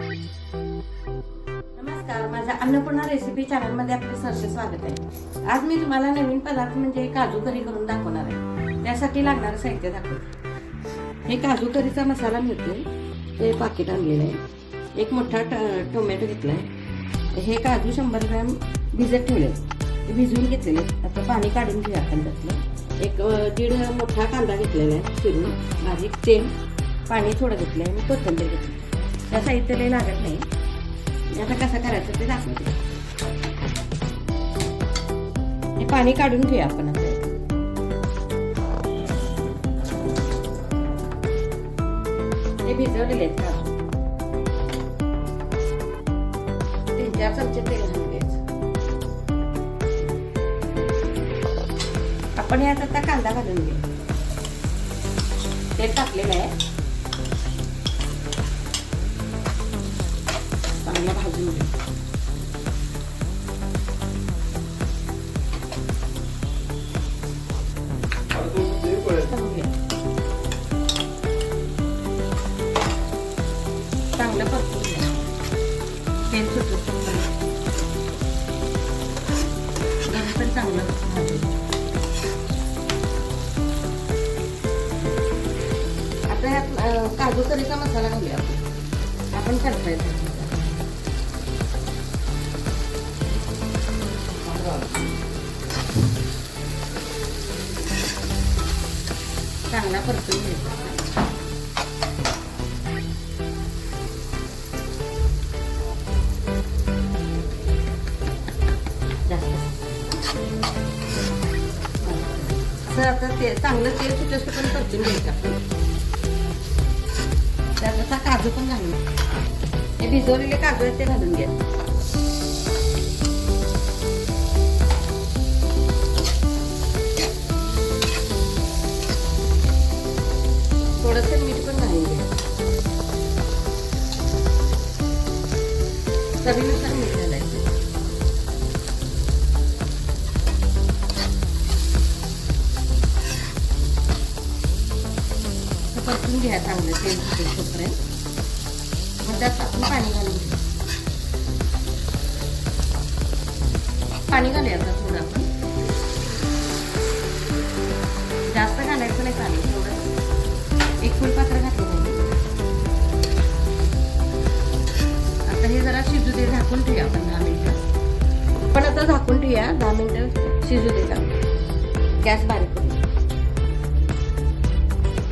नमस्कार माझ्या अन्नपूर्णा रेसिपी चॅनलमध्ये आपले सरसे स्वागत आहे. आज मी तुम्हाला नवीन पदार्थ म्हणजे काजू करी करून दाखवणार आहे. त्यासाठी लागणारं साहित्य दाखवते. हे काजू करीचा मसाला मिळतो ते पाकिट आणलेलं आहे. एक मोठा ट- टोमॅटो घेतला आहे हे काजू शंभर ग्रॅम भिजत ठेवले ते भिजवून घेतलेले आता पाणी काढून घेऊया आपण त्यातलं. एक दीड मोठा कांदा घेतलेला आहे. फिरून बारीक तेल पाणी थोडं घेतलं आहे आणि कोथिंबीर घेतली त्या लई लागत नाही. आता कसं करायचं ते दाखवते. हे पाणी काढून घेऊया आपण आता. हे भिजवलेले आहेत तीन चार चमचे तेल घालून आपण यात आता कांदा घालून घेऊ तेल टाकलेलं आहे. चांगला भाजून घेऊ चांगलं परतून घ्या तेल गरम पण चांगलं आता ह्यात काजू करीचा मसाला घालूया आपण. आपण करता चांगला परतून घ्यायचा आता ते चांगलं तेल सुटलं पण परतून घ्यायचं आपण. त्यात आता काजू पण घालून हे भिजवलेले काजू आहेत ते घालून घ्या. थोडंसं मीठ पण घालून घ्या चवीनुसार मीठ घालायचं. परतून घ्या चांगलं तेल सुटेल तोपर्यंत. मग त्यात आपण पाणी घालून घेऊ. पाणी घालूया आता झाकून ठेवूया आपण दहा मिनिटं. पण आता झाकून ठेवूया दहा मिनिटं शिजू देता. गॅस बारीक करू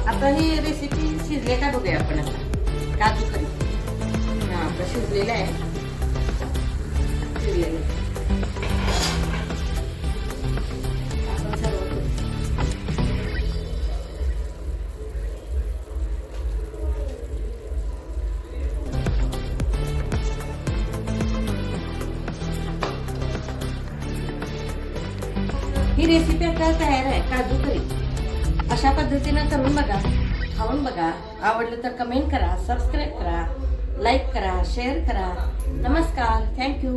आता ही रेसिपी शिजले का बघूया आपण आता. काजू करी? हा आता शिजलेलं आहे. शिजलेलं ही रेसिपी आता तयार आहे. काजू करी. अशा पद्धतीनं करून बघा. खाऊन बघा. आवडलं तर कमेंट करा सबस्क्राईब करा लाईक करा शेअर करा. नमस्कार. थँक्यू